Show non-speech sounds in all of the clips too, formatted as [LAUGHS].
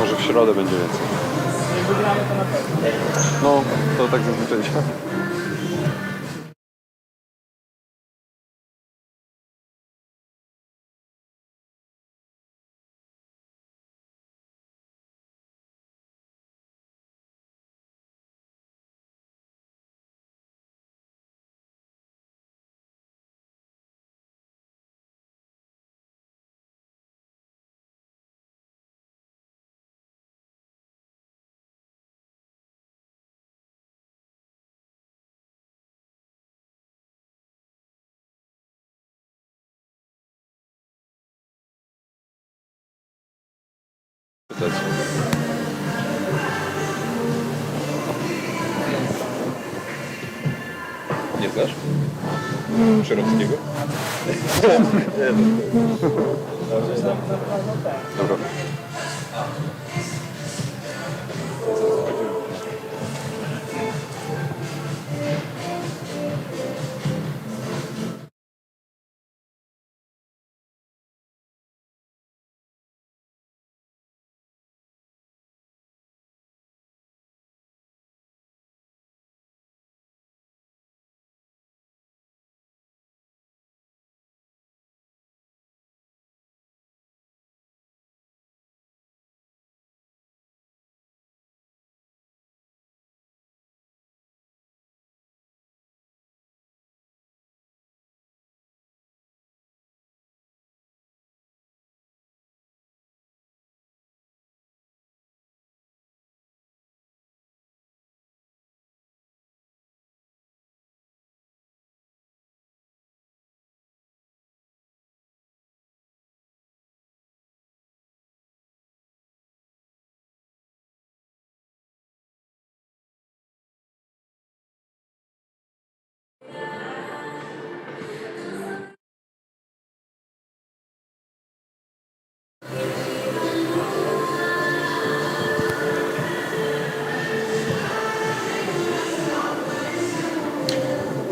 Może w środę będzie więcej. No, to tak zazwyczaj działa. Pytać. Nie znasz? Szerockiego? Dobra.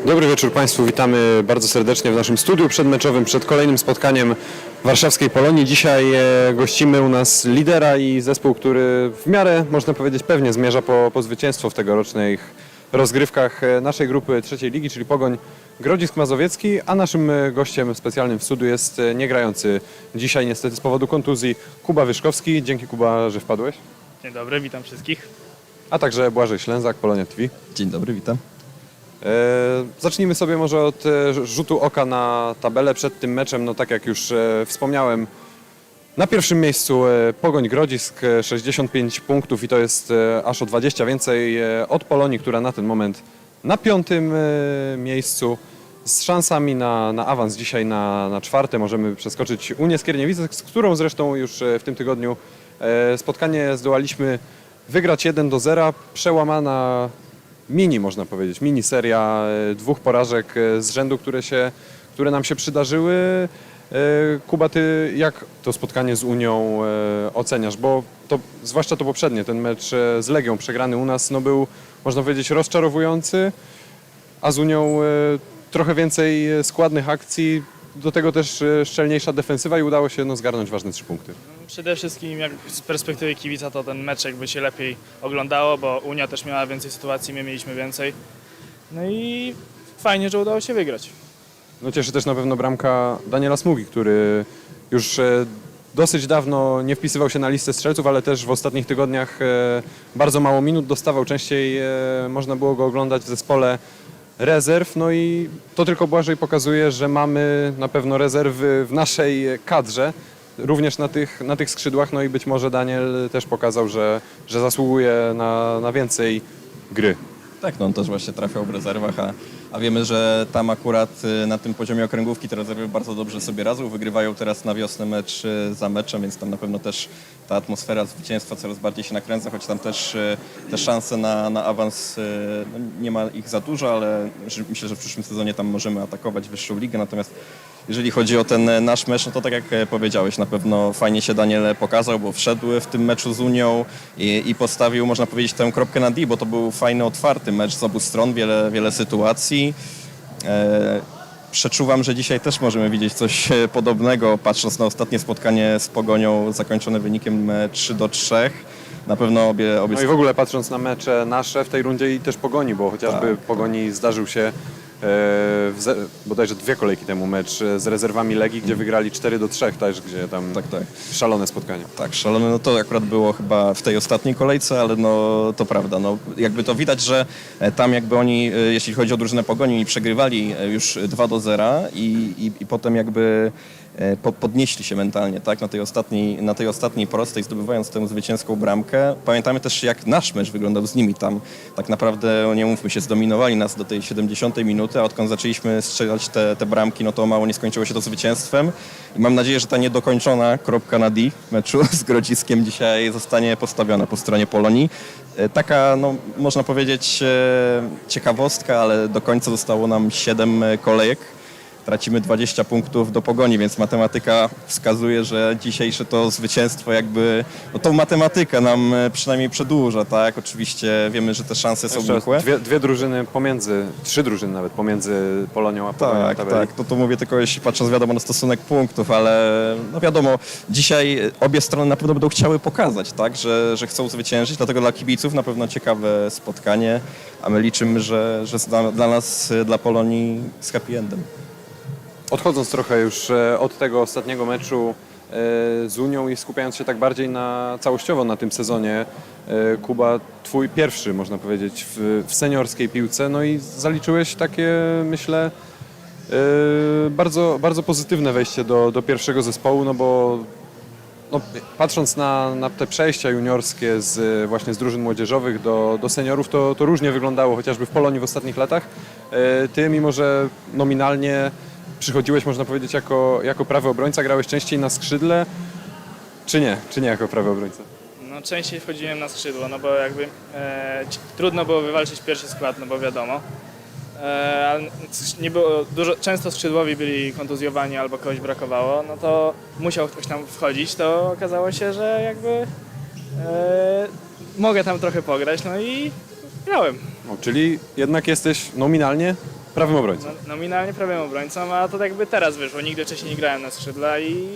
Dobry wieczór Państwu, witamy bardzo serdecznie w naszym studiu przedmeczowym przed kolejnym spotkaniem warszawskiej Polonii. Dzisiaj e, gościmy u nas lidera i zespół, który w miarę, można powiedzieć, pewnie zmierza po, po zwycięstwo w tegorocznych rozgrywkach e, naszej grupy trzeciej ligi, czyli Pogoń Grodzisk Mazowiecki, a naszym e, gościem specjalnym w studiu jest niegrający dzisiaj niestety z powodu kontuzji Kuba Wyszkowski. Dzięki Kuba, że wpadłeś. Dzień dobry, witam wszystkich. A także Błażej Ślęzak, Polonia TV. Dzień dobry, witam. E, Zacznijmy sobie może od e, rzutu oka na tabelę przed tym meczem. No tak jak już e, wspomniałem, na pierwszym miejscu Pogoń Grodzisk, e, 65 punktów i to jest aż o 20 więcej od Polonii, która na ten moment na piątym miejscu z szansami na, na awans dzisiaj na, na czwarte. Możemy przeskoczyć Unię Skierniewice, z którą zresztą już w tym tygodniu spotkanie zdołaliśmy wygrać 1 do 0. Przełamana mini, można powiedzieć, mini seria e, dwóch porażek e, z rzędu, które, się, które nam się przydarzyły. E, Kuba, ty jak to spotkanie z Unią oceniasz? Bo to, zwłaszcza to poprzednie, ten mecz z Legią przegrany u nas, no był, można powiedzieć, rozczarowujący, a z Unią trochę więcej składnych akcji, do tego też szczelniejsza defensywa i udało się no, zgarnąć ważne trzy punkty. Przede wszystkim jak z perspektywy kibica to ten meczek by się lepiej oglądało, bo Unia też miała więcej sytuacji, my mieliśmy więcej. No i fajnie, że udało się wygrać. No cieszy też na pewno bramka Daniela Smugi, który już e, dosyć dawno nie wpisywał się na listę strzelców, ale też w ostatnich tygodniach e, bardzo mało minut dostawał. Częściej e, można było go oglądać w zespole rezerw. No i to tylko Błażej pokazuje, że mamy na pewno rezerwy w naszej kadrze. Również na tych, na tych skrzydłach, no i być może Daniel też pokazał, że, że zasługuje na, na więcej gry. Tak, no on też właśnie trafiał w rezerwach, a, a wiemy, że tam akurat y, na tym poziomie okręgówki te rezerwy bardzo dobrze sobie radzą. Wygrywają teraz na wiosnę mecz y, za meczem, więc tam na pewno też ta atmosfera zwycięstwa coraz bardziej się nakręca, choć tam też y, te szanse na, na awans, no nie ma ich za dużo, ale myślę, że w przyszłym sezonie tam możemy atakować wyższą ligę, natomiast jeżeli chodzi o ten e, nasz mecz, no to tak jak e, powiedziałeś, na pewno fajnie się Daniel pokazał, bo wszedł w tym meczu z Unią i, i postawił, można powiedzieć, tę kropkę na D, bo to był fajny, otwarty mecz z obu stron, wiele, wiele sytuacji. E, przeczuwam, że dzisiaj też możemy widzieć coś e, podobnego, patrząc na ostatnie spotkanie z Pogonią zakończone wynikiem e, 3 do 3. Na pewno obie, obie No i w ogóle patrząc na mecze nasze w tej rundzie i też Pogoni, bo chociażby Tak. Pogoni zdarzył się w ze, bodajże dwie kolejki temu mecz e, z rezerwami Legii, gdzie wygrali 4 do 3 też, gdzie tam Tak, tak. szalone spotkanie. Tak, szalone, no to akurat było chyba w tej ostatniej kolejce, ale no to prawda, no jakby to widać, że e, tam jakby oni, e, jeśli chodzi o drużynę Pogoni, oni przegrywali e, już 2 do 0 i, i, i potem jakby e, podnieśli się mentalnie, tak, na tej ostatniej, na tej ostatniej prostej, zdobywając tę zwycięską bramkę. Pamiętamy też, jak nasz mecz wyglądał z nimi tam. Tak naprawdę, nie mówmy się, zdominowali nas do tej 70 minuty, a odkąd zaczęliśmy strzelać te, te bramki, no to mało nie skończyło się to zwycięstwem. I mam nadzieję, że ta niedokończona kropka na D meczu [LAUGHS] z Grodziskiem dzisiaj zostanie postawiona po stronie Polonii. E, Taka, no, można powiedzieć, e, ciekawostka, ale do końca zostało nam 7 kolejek. Tracimy 20 punktów do pogoni, więc matematyka wskazuje, że dzisiejsze to zwycięstwo jakby, no tą matematykę nam e, przynajmniej przedłuża, tak? Oczywiście wiemy, że te szanse są Jeszcze raz, nikłe. dwie, dwie drużyny pomiędzy, trzy drużyny nawet pomiędzy Polonią a Pogonią Tak, tabeli. tak. To, to mówię tylko jeśli patrząc wiadomo na stosunek punktów, ale no wiadomo, dzisiaj obie strony na pewno będą chciały pokazać, tak, że, że chcą zwyciężyć, dlatego dla kibiców na pewno ciekawe spotkanie, a my liczymy, że, że dla, dla nas, dla Polonii z happy endem. Odchodząc trochę już e, od tego ostatniego meczu e, z Unią i skupiając się tak bardziej na całościowo na tym sezonie, e, Kuba, twój pierwszy, można powiedzieć, w, w seniorskiej piłce, no i zaliczyłeś takie, myślę, bardzo, bardzo pozytywne wejście do, do pierwszego zespołu, no bo no, patrząc na, na te przejścia juniorskie z, właśnie z drużyn młodzieżowych do, do seniorów, to, to różnie wyglądało, chociażby w Polonii w ostatnich latach. Ty, mimo że nominalnie przychodziłeś, można powiedzieć, jako, jako prawy obrońca, grałeś częściej na skrzydle, czy nie? Czy nie jako prawy obrońca? No częściej wchodziłem na skrzydło, no bo jakby e, trudno było wywalczyć pierwszy skład, no bo wiadomo. E, ale nie było, dużo, często skrzydłowi byli kontuzjowani albo kogoś brakowało, no to musiał ktoś tam wchodzić, to okazało się, że jakby e, mogę tam trochę pograć, no i grałem. No, czyli jednak jesteś nominalnie prawym obrońcą. No, nominalnie prawym obrońcą, a to jakby teraz wyszło. Nigdy wcześniej nie grałem na skrzydle i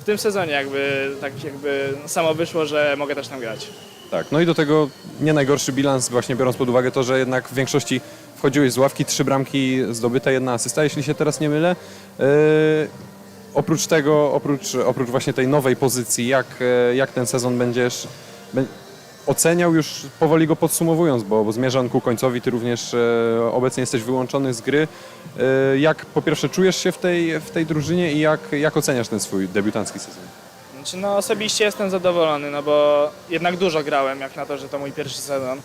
w tym sezonie jakby tak jakby samo wyszło, że mogę też tam grać. Tak, no i do tego nie najgorszy bilans, właśnie biorąc pod uwagę to, że jednak w większości wchodziłeś z ławki, trzy bramki zdobyte, jedna asysta, jeśli się teraz nie mylę. Yy, oprócz tego, oprócz, oprócz właśnie tej nowej pozycji, jak, e, jak ten sezon będziesz bę- oceniał już powoli go podsumowując, bo, bo zmierza ku końcowi, ty również e, obecnie jesteś wyłączony z gry. E, jak po pierwsze czujesz się w tej, w tej drużynie i jak, jak oceniasz ten swój debiutancki sezon? Znaczy, no osobiście jestem zadowolony, no bo jednak dużo grałem, jak na to, że to mój pierwszy sezon.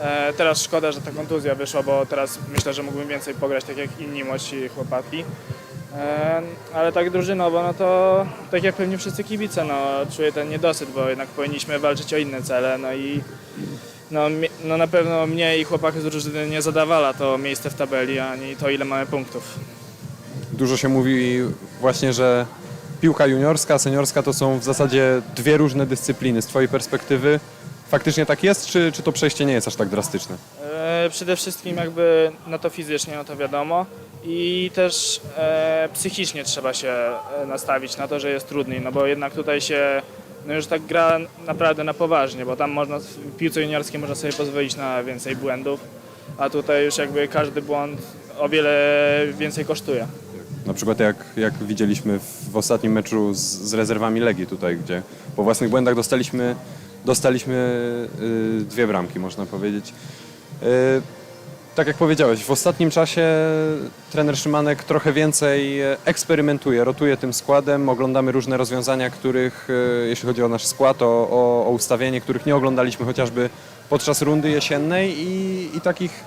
E, teraz szkoda, że ta kontuzja wyszła, bo teraz myślę, że mógłbym więcej pograć, tak jak inni młodsi chłopaki. E, ale tak drużynowo, no to tak jak pewnie wszyscy kibice, no czuję ten niedosyt, bo jednak powinniśmy walczyć o inne cele, no i no, no na pewno mnie i chłopaków z drużyny nie zadawala to miejsce w tabeli, ani to ile mamy punktów. Dużo się mówi właśnie, że piłka juniorska, seniorska to są w zasadzie dwie różne dyscypliny. Z Twojej perspektywy faktycznie tak jest, czy, czy to przejście nie jest aż tak drastyczne? E, Przede wszystkim jakby no to fizycznie, no to wiadomo i też e, psychicznie trzeba się e, nastawić na to, że jest trudniej, no bo jednak tutaj się no już tak gra naprawdę na poważnie, bo tam można w piłce juniorskiej można sobie pozwolić na więcej błędów, a tutaj już jakby każdy błąd o wiele więcej kosztuje. Na przykład jak, jak widzieliśmy w, w ostatnim meczu z, z rezerwami Legii tutaj, gdzie po własnych błędach dostaliśmy, dostaliśmy y, dwie bramki, można powiedzieć. Y, tak jak powiedziałeś, w ostatnim czasie trener Szymanek trochę więcej e, eksperymentuje, rotuje tym składem, oglądamy różne rozwiązania, których, e, jeśli chodzi o nasz skład, o, o, ustawienie, których nie oglądaliśmy chociażby podczas rundy jesiennej i, i takich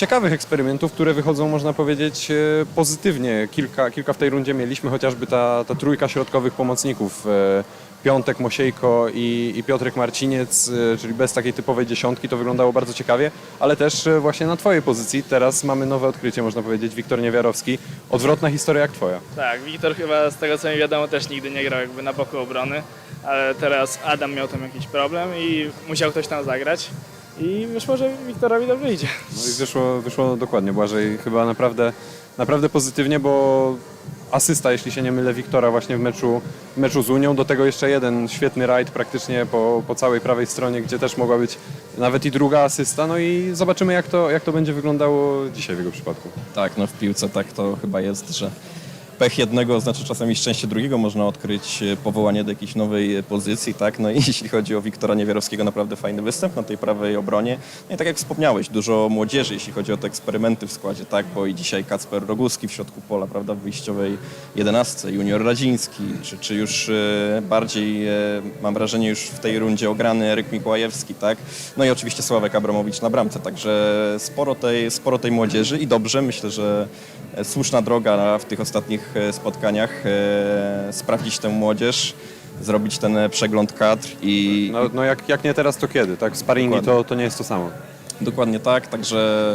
ciekawych eksperymentów, które wychodzą, można powiedzieć, e, pozytywnie. Kilka, kilka w tej rundzie mieliśmy, chociażby ta, ta trójka środkowych pomocników. e, Piątek, Mosiejko i, i Piotrek Marciniec, e, czyli bez takiej typowej dziesiątki, to wyglądało bardzo ciekawie, ale też właśnie na Twojej pozycji teraz mamy nowe odkrycie, można powiedzieć, Wiktor Niewiarowski. Odwrotna historia jak Twoja. Tak, Wiktor chyba z tego co mi wiadomo też nigdy nie grał jakby na boku obrony, ale teraz Adam miał tam jakiś problem i musiał ktoś tam zagrać. I wyszło, że Wiktorowi dobrze idzie. No i wyszło, wyszło dokładnie, Błażej chyba naprawdę, naprawdę pozytywnie, bo asysta, jeśli się nie mylę, Wiktora właśnie w meczu, w meczu z Unią, do tego jeszcze jeden świetny rajd praktycznie po, po całej prawej stronie, gdzie też mogła być nawet i druga asysta, no i zobaczymy jak to, jak to będzie wyglądało dzisiaj w jego przypadku. Tak, no w piłce tak to chyba jest, że pech jednego znaczy czasami szczęście drugiego. Można odkryć e, powołanie do jakiejś nowej e, pozycji, tak? No i [LAUGHS] jeśli chodzi o Wiktora Niewierowskiego, naprawdę fajny występ na tej prawej obronie. No i tak jak wspomniałeś, dużo młodzieży, jeśli chodzi o te eksperymenty w składzie, tak? Bo i dzisiaj Kacper Roguski w środku pola, prawda? W wyjściowej jedenastce, Junior Radziński, czy, czy już e, bardziej, mam wrażenie, już w tej rundzie ograny Eryk Mikołajewski, tak? No i oczywiście Sławek Abramowicz na bramce, także sporo tej, sporo tej młodzieży i dobrze, myślę, że słuszna droga w tych ostatnich e, spotkaniach e, sprawdzić tę młodzież, zrobić ten e, przegląd kadr i No, no jak, jak nie teraz, to kiedy, tak? Sparingi Dokładnie. to, to nie jest to samo. dokładnie tak, także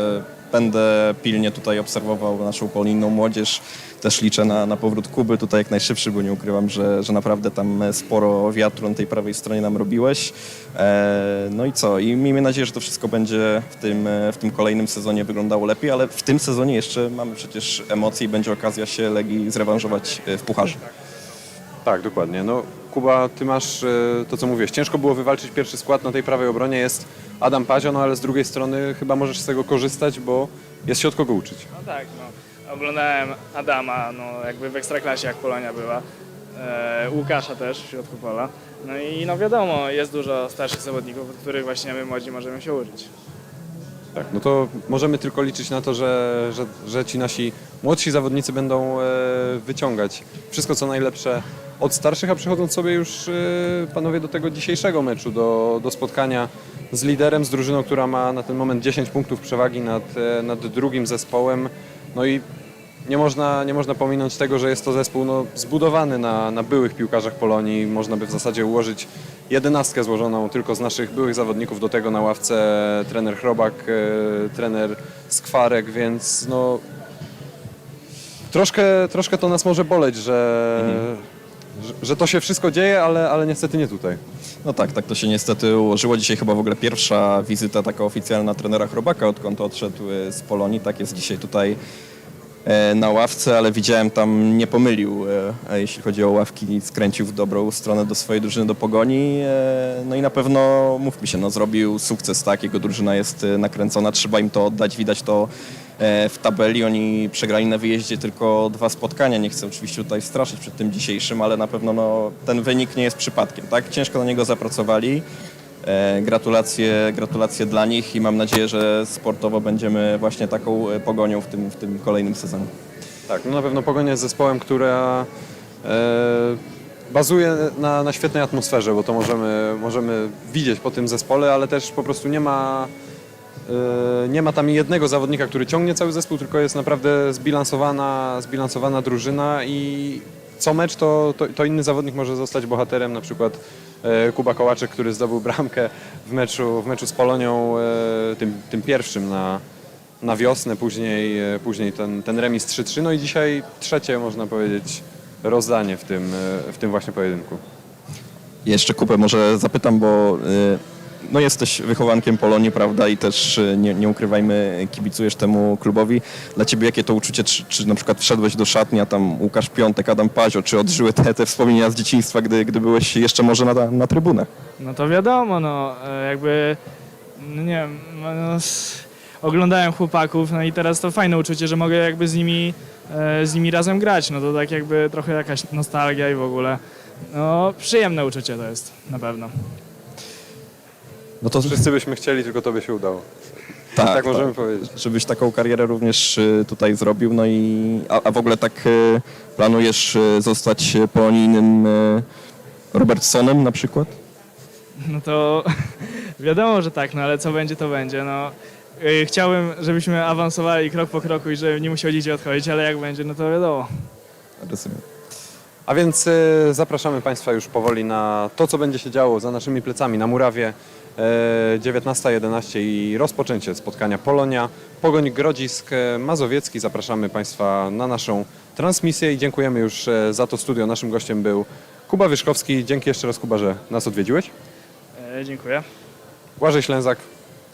będę pilnie tutaj obserwował naszą polinną młodzież. Też liczę na, na powrót Kuby tutaj jak najszybszy, bo nie ukrywam, że, że naprawdę tam sporo wiatru na tej prawej stronie nam robiłeś. E, no i co? I miejmy nadzieję, że to wszystko będzie w tym, e, w tym kolejnym sezonie wyglądało lepiej, ale w tym sezonie jeszcze mamy przecież emocje i będzie okazja się Legii zrewanżować e, w pucharze. Tak, dokładnie. No, Kuba, ty masz e, to, co mówiłeś. Ciężko było wywalczyć pierwszy skład na tej prawej obronie. Jest Adam Pazio, no ale z drugiej strony chyba możesz z tego korzystać, bo jest się od kogo uczyć. No tak, no. Oglądałem Adama, no jakby w Ekstraklasie jak Polonia była. E, Łukasza też w środku pola. No i no wiadomo, jest dużo starszych zawodników, od których właśnie my młodzi możemy się uczyć. Tak, no to możemy tylko liczyć na to, że, że, że ci nasi młodsi zawodnicy będą e, wyciągać wszystko, co najlepsze od starszych, a przechodząc sobie już e, panowie do tego dzisiejszego meczu, do, do spotkania z liderem, z drużyną, która ma na ten moment 10 punktów przewagi nad, e, nad drugim zespołem. No i nie można, nie można pominąć tego, że jest to zespół no, zbudowany na, na byłych piłkarzach Polonii. Można by w zasadzie ułożyć jedenastkę złożoną tylko z naszych byłych zawodników. Do tego na ławce trener Chrobak, e, trener Skwarek, więc no, troszkę, troszkę to nas może boleć, że, że, że to się wszystko dzieje, ale, ale niestety nie tutaj. No tak, tak to się niestety ułożyło. Dzisiaj chyba w ogóle pierwsza wizyta taka oficjalna trenera Chrobaka, odkąd odszedł e, z Polonii. Tak jest dzisiaj tutaj e, na ławce, ale widziałem tam nie pomylił, e, jeśli chodzi o ławki, skręcił w dobrą stronę do swojej drużyny, do Pogoni. e, No i na pewno, mówmy się, no, zrobił sukces, tak, jego drużyna jest nakręcona, trzeba im to oddać, widać to w tabeli. Oni przegrali na wyjeździe tylko dwa spotkania. Nie chcę oczywiście tutaj straszyć przed tym dzisiejszym, ale na pewno no, ten wynik nie jest przypadkiem. Tak? Ciężko na niego zapracowali. E, Gratulacje, gratulacje dla nich i mam nadzieję, że sportowo będziemy właśnie taką e, pogonią w tym, w tym kolejnym sezonie. Tak, no na pewno Pogonia jest zespołem, która e, bazuje na, na świetnej atmosferze, bo to możemy, możemy widzieć po tym zespole, ale też po prostu nie ma, e, nie ma tam jednego zawodnika, który ciągnie cały zespół, tylko jest naprawdę zbilansowana, zbilansowana drużyna i co mecz to, to, to inny zawodnik może zostać bohaterem, na przykład e, Kuba Kołaczek, który zdobył bramkę w meczu, w meczu z Polonią, e, tym, tym pierwszym na, na wiosnę, później, e, później ten, ten remis 3-3, no i dzisiaj trzecie, można powiedzieć, rozdanie w tym, e, w tym właśnie pojedynku. Jeszcze kupę może zapytam, bo no jesteś wychowankiem Polonii, prawda, i też y, nie, nie ukrywajmy, kibicujesz temu klubowi. Dla ciebie jakie to uczucie, czy, czy na przykład wszedłeś do szatni, a tam Łukasz Piątek, Adam Pazio, czy odżyły te, te wspomnienia z dzieciństwa, gdy, gdy byłeś jeszcze może na, na trybunach? No to wiadomo, no e, jakby, no nie wiem, no, s- oglądałem chłopaków, no i teraz to fajne uczucie, że mogę jakby z nimi, e, z nimi razem grać, no to tak jakby trochę jakaś nostalgia i w ogóle, no przyjemne uczucie to jest, na pewno. No to Wszyscy byśmy chcieli, tylko tobie się udało. tak, tak możemy powiedzieć. Żebyś taką karierę również y, tutaj zrobił, no i a, a w ogóle tak y, planujesz y, zostać y, polonijnym y, Robertsonem na przykład? No to [LAUGHS] wiadomo, że tak, no ale co będzie, to będzie, no. Chciałbym, żebyśmy awansowali krok po kroku i żeby nie musieli gdzie odchodzić, ale jak będzie, no to wiadomo. Rozumiem. A więc zapraszamy Państwa już powoli na to, co będzie się działo za naszymi plecami na Murawie. E, 19.11 i rozpoczęcie spotkania Polonia, Pogoń Grodzisk e, Mazowiecki. Zapraszamy Państwa na naszą transmisję i dziękujemy już e, za to studio. Naszym gościem był Kuba Wyszkowski. Dzięki jeszcze raz Kuba, że nas odwiedziłeś. E, dziękuję. Błażej Ślęzak.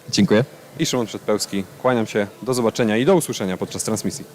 Dziękuję. i Szymon Przedpełski. Kłaniam się, do zobaczenia i do usłyszenia podczas transmisji.